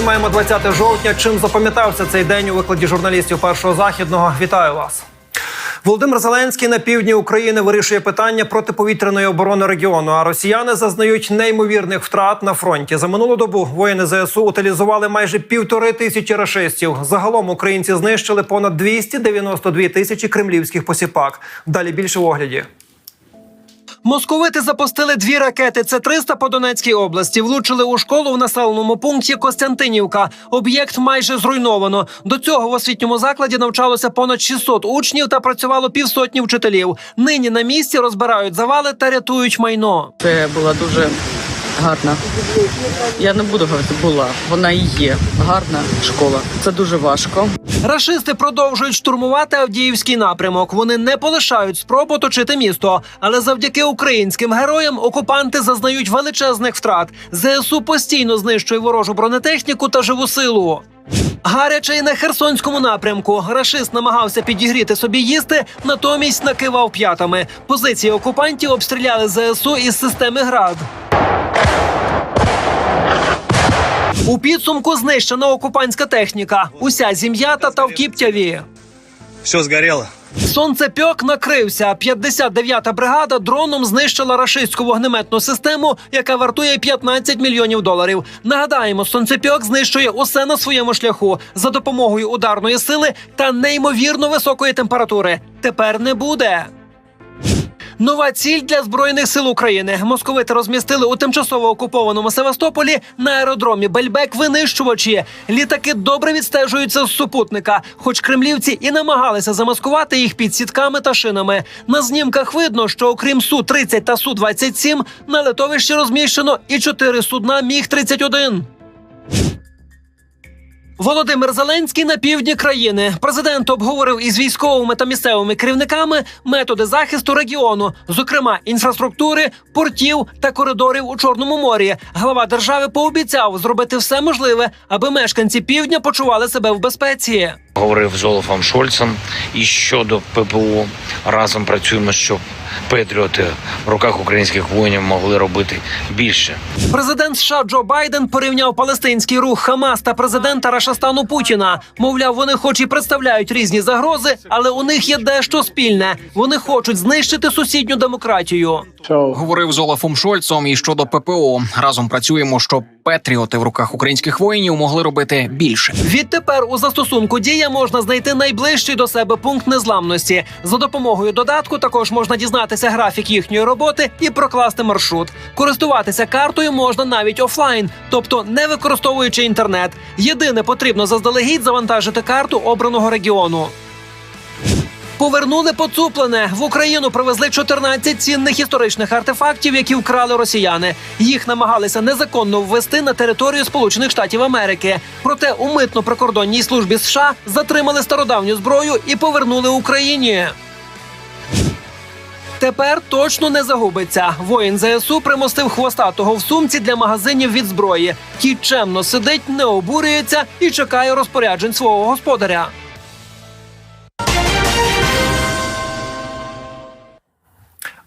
Сьогодні маємо 20 жовтня. Чим запам'ятався цей день у викладі журналістів першого західного? Вітаю вас. Володимир Зеленський на півдні України вирішує питання протиповітряної оборони регіону. А росіяни зазнають неймовірних втрат на фронті. За минулу добу воїни ЗСУ утилізували майже півтори тисячі рашистів. Загалом українці знищили понад 292 тисячі кремлівських посіпак. Далі більше в огляді. Московити запустили дві ракети. Це 300 по Донецькій області. Влучили у школу в населеному пункті Костянтинівка. Об'єкт майже зруйновано. До цього в освітньому закладі навчалося понад 600 учнів та працювало півсотні вчителів. Нині на місці розбирають завали та рятують майно. Це була дуже гарна. Я не буду говорити, була. Вона і є гарна школа. Це дуже важко. Рашисти продовжують штурмувати Авдіївський напрямок. Вони не полишають спроб оточити місто. Але завдяки українським героям окупанти зазнають величезних втрат. ЗСУ постійно знищує ворожу бронетехніку та живу силу. Гаряче і на Херсонському напрямку. Рашист намагався підігріти собі їсти, натомість накивав п'ятами. Позиції окупантів обстріляли ЗСУ із системи ГРАД. У підсумку знищена окупантська техніка. Уся зім'ята та в Кіптяві. Все сгорело. Сонцепьок накрився. 59-та бригада дроном знищила рашистську вогнеметну систему, яка вартує 15 мільйонів доларів. Нагадаємо, сонцепьок знищує усе на своєму шляху за допомогою ударної сили та неймовірно високої температури. Тепер не буде. Нова ціль для збройних сил України. Московити розмістили у тимчасово окупованому Севастополі на аеродромі Бельбек винищувачі. Літаки добре відстежуються з супутника, хоч кремлівці і намагалися замаскувати їх під сітками та шинами. На знімках видно, що окрім су 30 та су 27 на литовищі розміщено і чотири судна Міг 31 Володимир Зеленський на півдні країни. Президент обговорив із військовими та місцевими керівниками методи захисту регіону, зокрема інфраструктури, портів та коридорів у Чорному морі. Глава держави пообіцяв зробити все можливе, аби мешканці півдня почували себе в безпеці. Говорив з Олафом Шольцем. І щодо ППО разом працюємо, щоб патріоти в руках українських воїнів могли робити більше. Президент США Джо Байден порівняв палестинський рух Хамас та президента Рашастану Путіна. Мовляв, вони хоч і представляють різні загрози, але у них є дещо спільне. Вони хочуть знищити сусідню демократію. Говорив з Олафом Шольцом і щодо ППО. Разом працюємо, щоб патріоти в руках українських воїнів могли робити більше. Відтепер у застосунку дія можна знайти найближчий до себе пункт незламності. За допомогою додатку також можна дізнатися графік їхньої роботи і прокласти маршрут. Користуватися картою можна навіть офлайн, тобто не використовуючи інтернет. Єдине потрібно заздалегідь завантажити карту обраного регіону. Повернули поцуплене в Україну. Привезли 14 цінних історичних артефактів, які вкрали росіяни. Їх намагалися незаконно ввести на територію Сполучених Штатів Америки. Проте у митно-прикордонній службі США затримали стародавню зброю і повернули Україні. Тепер точно не загубиться. Воїн ЗСУ примостив хвостатого в сумці для магазинів від зброї. Кіт чемно сидить, не обурюється і чекає розпоряджень свого господаря.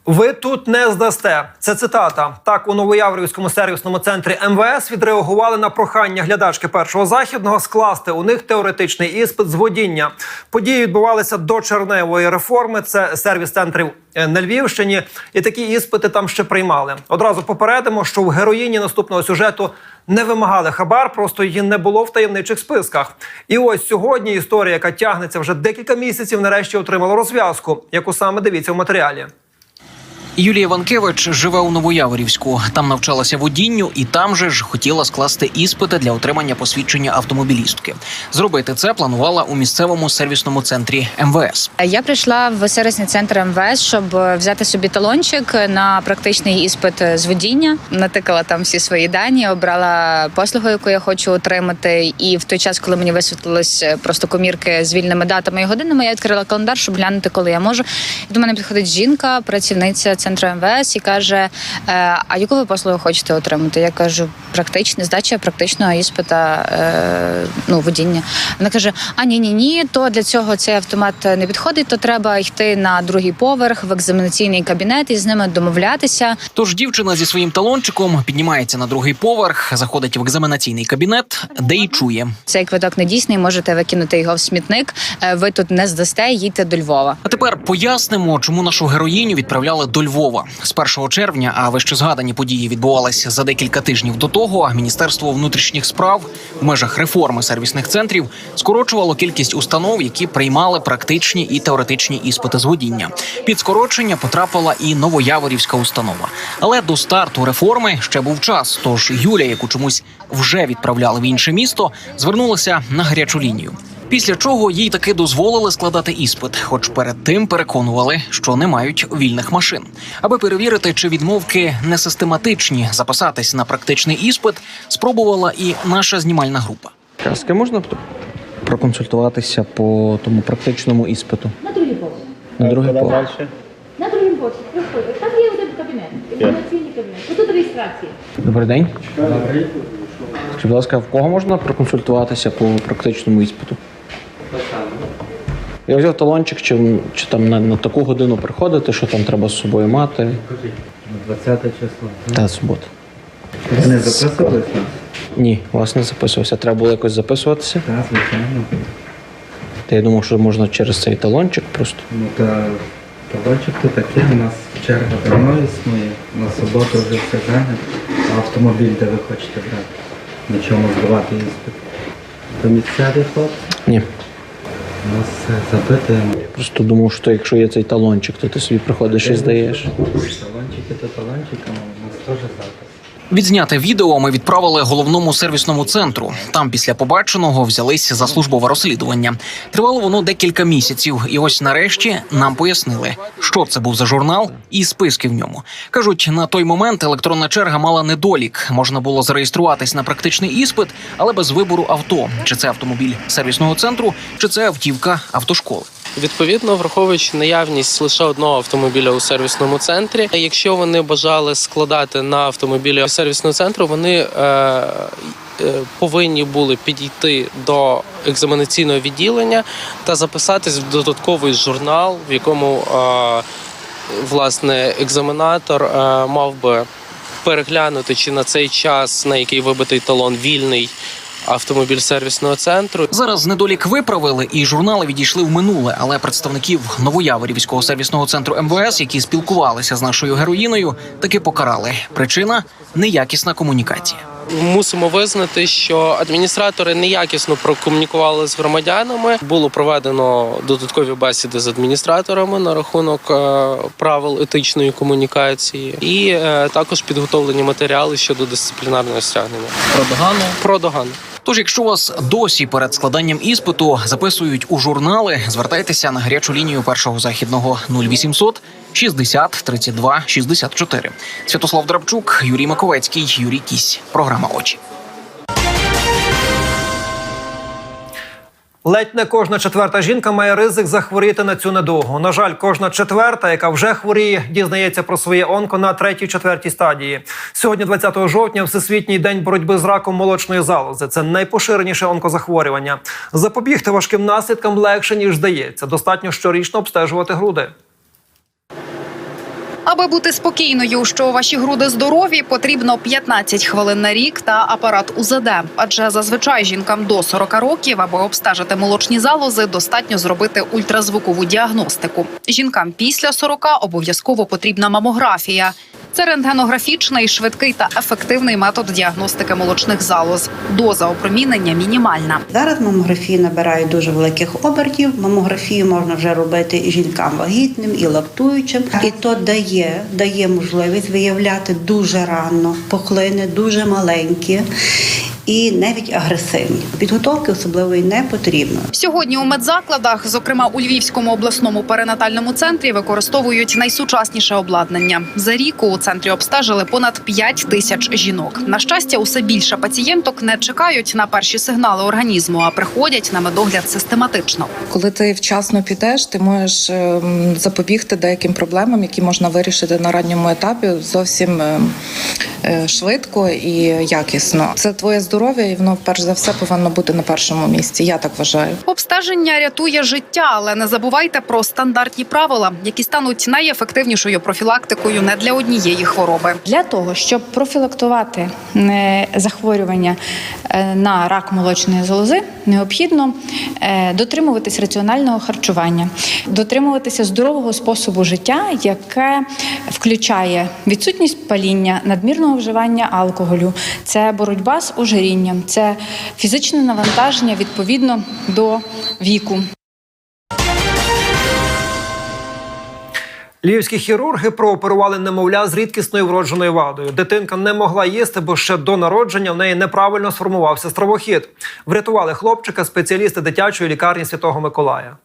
Ви тут не здасте. Це цитата. Так у Новояврівському сервісному центрі МВС відреагували на прохання глядачки першого західного скласти у них теоретичний іспит з водіння. Події відбувалися до черневої реформи. Це сервіс центрів е, на Львівщині, і такі іспити там ще приймали. Одразу попередимо, що в героїні наступного сюжету не вимагали хабар, просто її не було в таємничих списках. І ось сьогодні історія, яка тягнеться вже декілька місяців, нарешті отримала розв'язку, яку саме дивіться в матеріалі. Юлія Ванкевич живе у Новояворівську. Там навчалася водінню, і там же ж хотіла скласти іспити для отримання посвідчення автомобілістки. Зробити це планувала у місцевому сервісному центрі МВС. Я прийшла в сервісний центр МВС, щоб взяти собі талончик на практичний іспит з водіння. Натикала там всі свої дані, обрала послугу, яку я хочу отримати. І в той час, коли мені висвітлились просто комірки з вільними датами і годинами, я відкрила календар, щоб глянути, коли я можу. І до мене підходить жінка, працівниця центру МВС і каже: е, А яку ви послугу хочете отримати? Я кажу, практична здача практичного іспита е, ну, водіння. Вона каже: А ні, ні, ні, то для цього цей автомат не підходить, то треба йти на другий поверх в екзаменаційний кабінет і з ними домовлятися. Тож дівчина зі своїм талончиком піднімається на другий поверх, заходить в екзаменаційний кабінет, де й чує. Цей квиток не дійсний, можете викинути його в смітник. е, Ви тут не здасте, їдьте до Львова. А тепер пояснимо, чому нашу героїню відправляли до Львова з 1 червня. А вище згадані події відбувалися за декілька тижнів до того. Міністерство внутрішніх справ в межах реформи сервісних центрів скорочувало кількість установ, які приймали практичні і теоретичні іспити з водіння. Під скорочення потрапила і новояворівська установа. Але до старту реформи ще був час. Тож Юля, яку чомусь вже відправляли в інше місто, звернулася на гарячу лінію. Після чого їй таки дозволили складати іспит, хоч перед тим переконували, що не мають вільних машин. Аби перевірити, чи відмовки не систематичні, записатись на практичний іспит, спробувала і наша знімальна група. Казки можна проконсультуватися по тому практичному іспиту? На другий поверх. На другий поверх. На другий поверх. Приходьте. Там є один кабінет. Інформаційний кабінет. Тут реєстрація. Добрий день. Скажіть, будь ласка, в кого можна проконсультуватися по практичному іспиту? Я взяв талончик, чи, чи там на, на таку годину приходити, що там треба з собою мати. 20 число. Та субота. Ви не записувались нас? Ні, вас не записувався. Треба було якось записуватися. Так, звичайно. Та я думав, що можна через цей талончик просто. Ну та талончик то таке, у нас черга давно існує. На суботу вже все зайнято. А автомобіль, де ви хочете брати? На чому здавати іспит? То місцеві хлопці? Ні. Нас запитуємо. Просто думав, що якщо є цей талончик, то ти собі приходиш і здаєш. Талончики то талончиками, у нас теж запис. Відзняте відео ми відправили головному сервісному центру. Там після побаченого взялись за службове розслідування. Тривало воно декілька місяців, і ось нарешті нам пояснили, що це був за журнал і списки в ньому. кажуть, на той момент електронна черга мала недолік. Можна було зареєструватись на практичний іспит, але без вибору авто: чи це автомобіль сервісного центру, чи це автівка автошколи. Відповідно, враховуючи наявність лише одного автомобіля у сервісному центрі, якщо вони бажали складати на автомобілі сервісного центру, вони е, е, повинні були підійти до екзаменаційного відділення та записатись в додатковий журнал, в якому е, власне екзаменатор е, мав би переглянути, чи на цей час, на який вибитий талон вільний автомобіль сервісного центру. Зараз недолік виправили, і журнали відійшли в минуле. Але представників новояворівського сервісного центру МВС, які спілкувалися з нашою героїною, таки покарали. Причина неякісна комунікація. Мусимо визнати, що адміністратори неякісно прокомунікували з громадянами. Було проведено додаткові бесіди з адміністраторами на рахунок е, правил етичної комунікації, і е, також підготовлені матеріали щодо дисциплінарного стягнення. Про догану Про догану. Тож, якщо вас досі перед складанням іспиту записують у журнали, звертайтеся на гарячу лінію першого західного 0800 60 32 64. Святослав Драбчук, Юрій Маковецький, Юрій Кісь. Програма очі. Ледь не кожна четверта жінка має ризик захворіти на цю недугу. На жаль, кожна четверта, яка вже хворіє, дізнається про своє онко на третій четвертій стадії. Сьогодні, 20 жовтня, всесвітній день боротьби з раком молочної залози. Це найпоширеніше онкозахворювання. Запобігти важким наслідкам легше ніж здається. Достатньо щорічно обстежувати груди. Аби бути спокійною, що ваші груди здорові, потрібно 15 хвилин на рік та апарат УЗД. Адже зазвичай жінкам до 40 років, аби обстежити молочні залози, достатньо зробити ультразвукову діагностику. Жінкам після 40 обов'язково потрібна мамографія. Це рентгенографічний, швидкий та ефективний метод діагностики молочних залоз. Доза опромінення мінімальна. Зараз мамографії набирають дуже великих обертів. Мамографію можна вже робити і жінкам вагітним, і лактуючим. І то дає, дає можливість виявляти дуже рано пухлини, дуже маленькі. І навіть агресивні. Підготовки особливої не потрібно. Сьогодні у медзакладах, зокрема у Львівському обласному перинатальному центрі, використовують найсучасніше обладнання. За рік у центрі обстежили понад 5 тисяч жінок. На щастя, усе більше пацієнток не чекають на перші сигнали організму, а приходять на медогляд систематично. Коли ти вчасно підеш, ти можеш ем, запобігти деяким проблемам, які можна вирішити на ранньому етапі зовсім ем, швидко і якісно. Це твоє здоров'я, і воно перш за все повинно бути на першому місці. Я так вважаю. Обстеження рятує життя, але не забувайте про стандартні правила, які стануть найефективнішою профілактикою не для однієї хвороби. Для того, щоб профілактувати е, захворювання е, на рак молочної залози, необхідно е, дотримуватись раціонального харчування, дотримуватися здорового способу життя, яке включає відсутність паління, надмірного вживання алкоголю, це боротьба з ожирінням, це фізичне навантаження відповідно до віку. Львівські хірурги прооперували немовля з рідкісною вродженою вадою. Дитинка не могла їсти, бо ще до народження в неї неправильно сформувався стравохід. Врятували хлопчика спеціалісти дитячої лікарні Святого Миколая.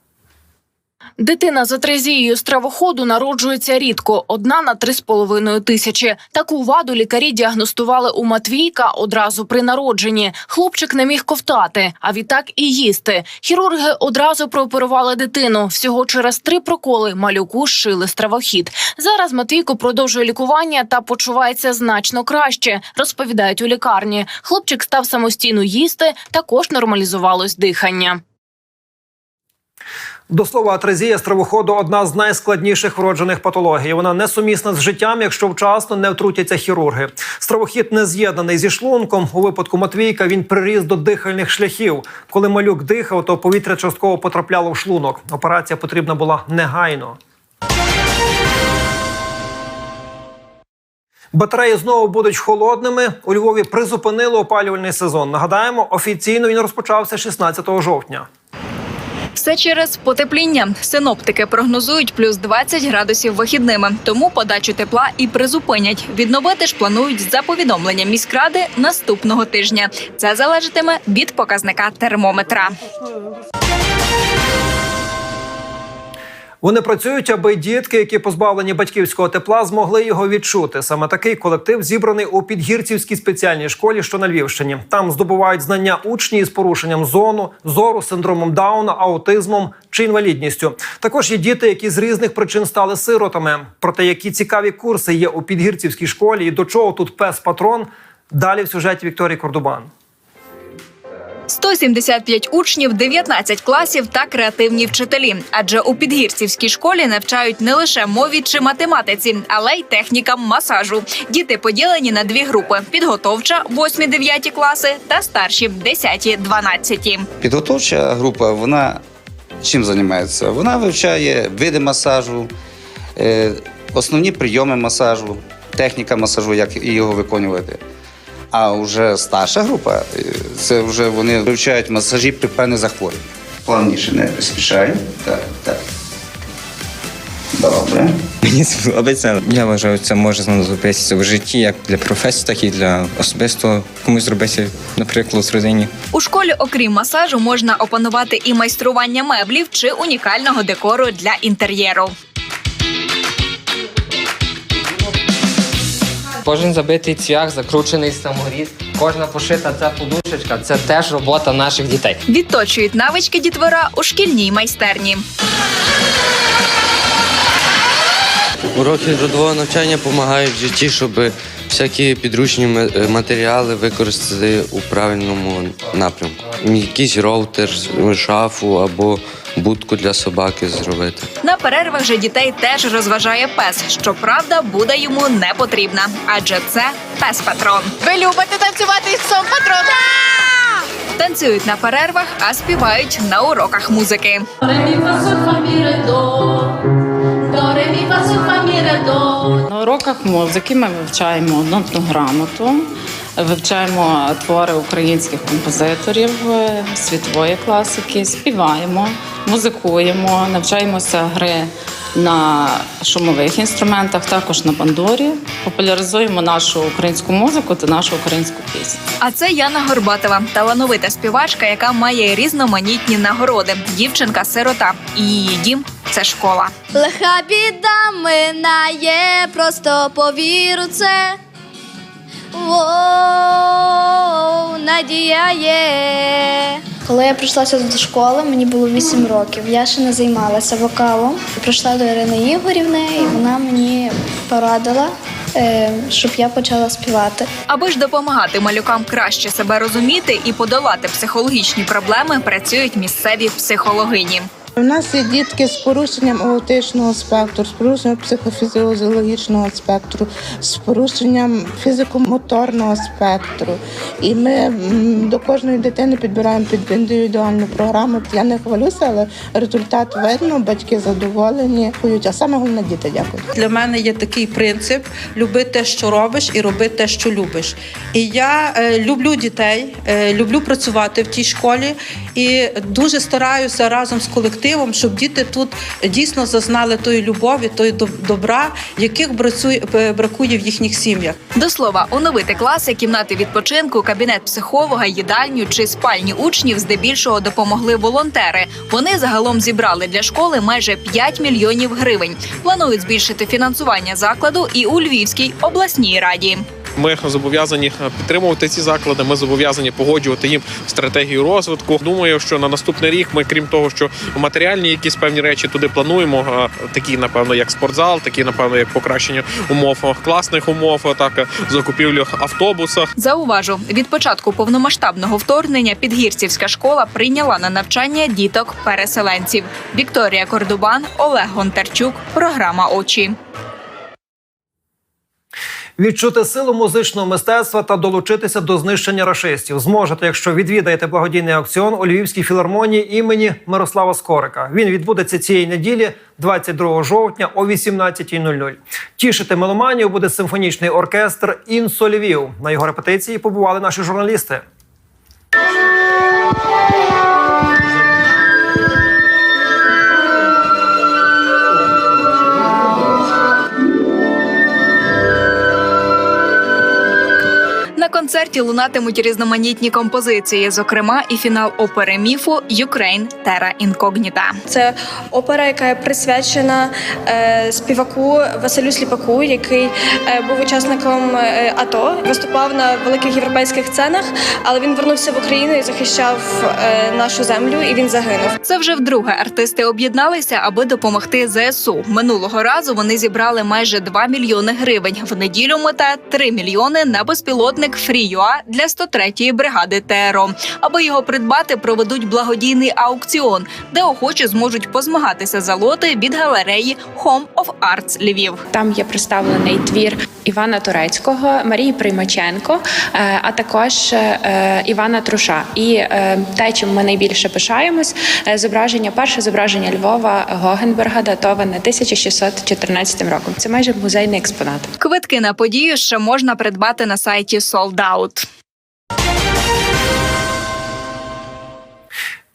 Дитина з атрезією стравоходу народжується рідко одна на три з половиною тисячі. Таку ваду лікарі діагностували у Матвійка одразу при народженні. Хлопчик не міг ковтати, а відтак і їсти. Хірурги одразу прооперували дитину. Всього через три проколи малюку зшили стравохід. Зараз Матвійко продовжує лікування та почувається значно краще. Розповідають у лікарні. Хлопчик став самостійно їсти. Також нормалізувалось дихання. До слова, атрезія стравоходу одна з найскладніших вроджених патологій. Вона несумісна з життям, якщо вчасно не втрутяться хірурги. Стравохід не з'єднаний зі шлунком. У випадку Матвійка він приріс до дихальних шляхів. Коли малюк дихав, то повітря частково потрапляло в шлунок. Операція потрібна була негайно. Батареї знову будуть холодними. У Львові призупинили опалювальний сезон. Нагадаємо, офіційно він розпочався 16 жовтня. Все через потепління. Синоптики прогнозують плюс 20 градусів вихідними, тому подачу тепла і призупинять. Відновити ж планують за повідомленням міськради наступного тижня. Це залежатиме від показника термометра. Вони працюють, аби дітки, які позбавлені батьківського тепла, змогли його відчути. Саме такий колектив зібраний у підгірцівській спеціальній школі, що на Львівщині. Там здобувають знання учні із порушенням зону, зору, синдромом Дауна, аутизмом чи інвалідністю. Також є діти, які з різних причин стали сиротами. Про те, які цікаві курси є у підгірцівській школі, і до чого тут пес патрон. Далі в сюжеті Вікторії Кордубан. 175 учнів, 19 класів та креативні вчителі. Адже у підгірцівській школі навчають не лише мові чи математиці, але й технікам масажу. Діти поділені на дві групи: підготовча 8-9 класи та старші 10-12. Підготовча група, вона чим займається? Вона вивчає види масажу, е, основні прийоми масажу, техніка масажу, як його виконувати. А вже старша група, це вже вони вивчають масажі при певних захворюваннях. Плавніше не поспішаю. Так, так. Добре. Мені це подобається. Я вважаю, це може знадобитися в житті як для професії, так і для особистого комусь зробити, наприклад, з родині. У школі, окрім масажу, можна опанувати і майстрування меблів чи унікального декору для інтер'єру. Кожен забитий цвях, закручений саморіз, кожна пошита ця подушечка це теж робота наших дітей. Відточують навички дітвора у шкільній майстерні. Уроки трудового навчання допомагають в житті, щоб всякі підручні е, матеріали використати у правильному напрямку. Якийсь роутер, шафу або будку для собаки зробити. На перервах же дітей теж розважає пес. Щоправда, буде йому не потрібна, адже це пес патрон. Ви любите танцювати з псом патроном? Танцюють на перервах, а співають на уроках музики. На уроках музики ми вивчаємо нотну грамоту, вивчаємо твори українських композиторів е, світової класики, співаємо, музикуємо, навчаємося гри на шумових інструментах, також на бандурі. Популяризуємо нашу українську музику та нашу українську пісню. А це Яна Горбатова, талановита співачка, яка має різноманітні нагороди. Дівчинка сирота. І її дім це школа. Лиха біда минає, просто повіру це. Воу, надія є. Коли я прийшла сюди до школи, мені було 8 років. Я ще не займалася вокалом. Прийшла до Ірини Ігорівни, і вона мені порадила, е, щоб я почала співати. Аби ж допомагати малюкам краще себе розуміти і подолати психологічні проблеми, працюють місцеві психологині. У нас є дітки з порушенням аутичного спектру, з порушенням психофізіологічного спектру, з порушенням фізико-моторного спектру. І ми до кожної дитини підбираємо під індивідуальну програму. Я не хвалюся, але результат видно, батьки задоволені. А саме головне діти дякують. Для мене є такий принцип: люби те, що робиш, і роби те, що любиш. І я е, люблю дітей, е, люблю працювати в тій школі і дуже стараюся разом з колективом, щоб діти тут дійсно зазнали тої любові, тої доб- добра, яких е, бракує в їхніх сім'ях. До слова, оновити класи, кімнати відпочинку, кабінет психолога, їдальню чи спальні учнів здебільшого допомогли волонтери. Вони загалом зібрали для школи майже 5 мільйонів гривень. Планують збільшити фінансування закладу і у Львівській обласній раді. Ми зобов'язані підтримувати ці заклади. Ми зобов'язані погоджувати їм стратегію розвитку. Думаю, що на наступний рік ми, крім того, що матеріальні якісь певні речі туди плануємо, такі напевно, як спортзал, такі напевно, як покращення умов класних умов, так закупівлю автобуса. Зауважу, від початку повномасштабного вторгнення Підгірцівська школа прийняла на навчання діток переселенців. Вікторія Кордубан, Олег Гонтарчук. Програма очі. Відчути силу музичного мистецтва та долучитися до знищення рашистів зможете, якщо відвідаєте благодійний аукціон у Львівській філармонії імені Мирослава Скорика. Він відбудеться цієї неділі, 22 жовтня о 18.00. Тішити меломанію буде симфонічний оркестр Інсо Львів. На його репетиції побували наші журналісти. Концерті лунатимуть різноманітні композиції, зокрема і фінал опери міфу Юкрейн Тера Інкогніта. Це опера, яка присвячена е, співаку Василю Сліпаку, який е, був учасником е, АТО, виступав на великих європейських сценах, але він вернувся в Україну і захищав е, нашу землю, і він загинув. Це вже вдруге артисти об'єдналися, аби допомогти ЗСУ. Минулого разу вони зібрали майже 2 мільйони гривень. В неділю мета 3 мільйони на безпілотник Фріюа для 103-ї бригади ТРО. Аби його придбати, проведуть благодійний аукціон, де охочі зможуть позмагатися за лоти від галереї Home of Arts Львів. Там є представлений твір Івана Турецького, Марії Приймаченко, е, а також е, Івана Труша. І е, те, чим ми найбільше пишаємось, е, зображення, перше зображення Львова Гогенберга, датоване 1614 роком. Це майже музейний експонат. Квитки на подію ще можна придбати на сайті Sold Out.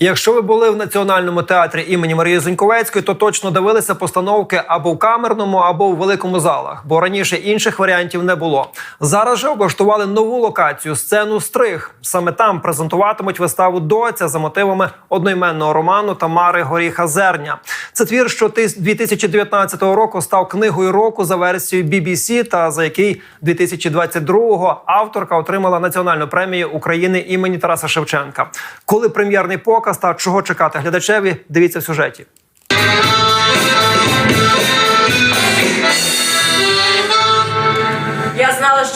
Якщо ви були в національному театрі імені Марії Зоньковецької, то точно дивилися постановки або в камерному, або в великому залах, бо раніше інших варіантів не було. Зараз же облаштували нову локацію сцену Стриг. Саме там презентуватимуть виставу доця за мотивами одноіменного роману Тамари Горіха Зерня. Це твір, що тис- 2019 року став книгою року за версією BBC, та за який 2022-го авторка отримала національну премію України імені Тараса Шевченка. Коли прем'єрний показ та чого чекати глядачеві, дивіться в сюжеті.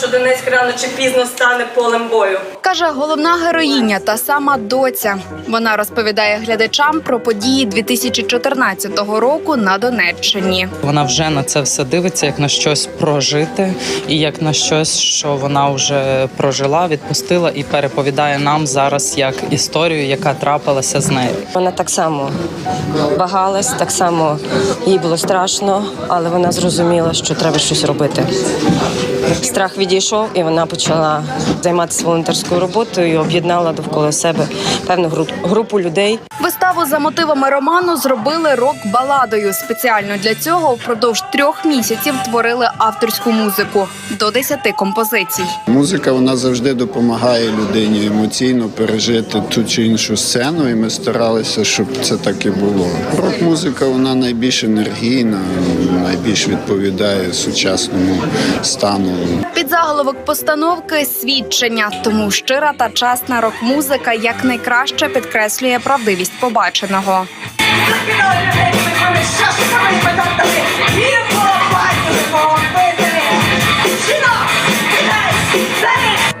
Що Донецьк рано чи пізно стане полем бою. Каже головна героїня та сама доця. Вона розповідає глядачам про події 2014 року на Донеччині. Вона вже на це все дивиться як на щось прожити, і як на щось, що вона вже прожила, відпустила і переповідає нам зараз як історію, яка трапилася з нею. Вона так само вагалась, так само їй було страшно, але вона зрозуміла, що треба щось робити. Страх відійшов, і вона почала займатися волонтерською роботою і об'єднала довкола себе певну групу людей. Виставу за мотивами роману зробили рок-баладою. Спеціально для цього впродовж трьох місяців творили авторську музику до десяти композицій. Музика вона завжди допомагає людині емоційно пережити ту чи іншу сцену, і ми старалися, щоб це так і було. Рок-музика вона найбільш енергійна, найбільш відповідає сучасному стану. Під заголовок постановки свідчення, тому щира та чесна рок-музика якнайкраще підкреслює правдивість побаченого.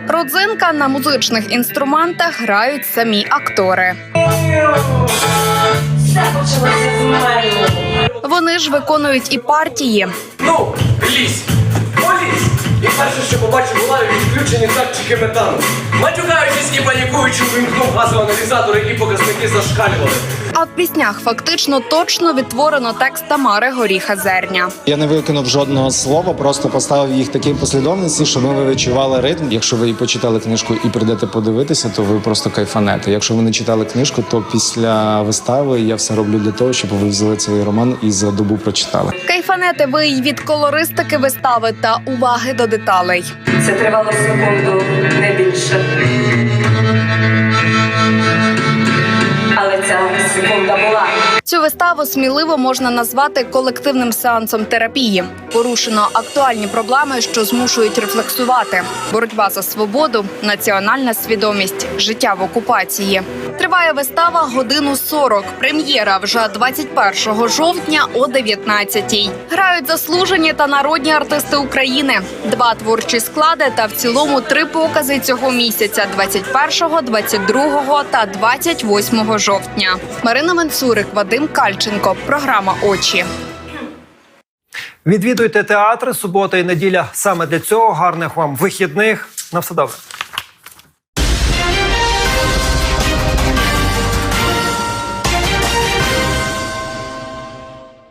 Родзинка на музичних інструментах грають самі актори. Вони ж виконують і партії. Ну, лізь! Полізь! І перше, що побачив була відключені датчики метану. Матюкаючись і панікуючи, вимкнув газовий аналізатори, і показники зашкалювали. А в піснях фактично точно відтворено текст Тамари Горіха Зерня. Я не викинув жодного слова, просто поставив їх в такій послідовності, щоб ви відчували ритм. Якщо ви почитали книжку і прийдете подивитися, то ви просто кайфанете. Якщо ви не читали книжку, то після вистави я все роблю для того, щоб ви взяли цей роман і за добу прочитали. Кайфанете ви й від колористики вистави та уваги до деталей. Це тривало секунду, не більше. Але ця секунда була. Цю виставу сміливо можна назвати колективним сеансом терапії. Порушено актуальні проблеми, що змушують рефлексувати: боротьба за свободу, національна свідомість, життя в окупації. Триває вистава годину 40. Прем'єра вже 21 жовтня о 19-й. Грають заслужені та народні артисти України. Два творчі склади та в цілому три покази цього місяця: 21, 22 та 28 жовтня. Марина Менцурик, Вадим Кальченко. Програма Очі. Відвідуйте театри субота і неділя саме для цього. Гарних вам вихідних. На все добре.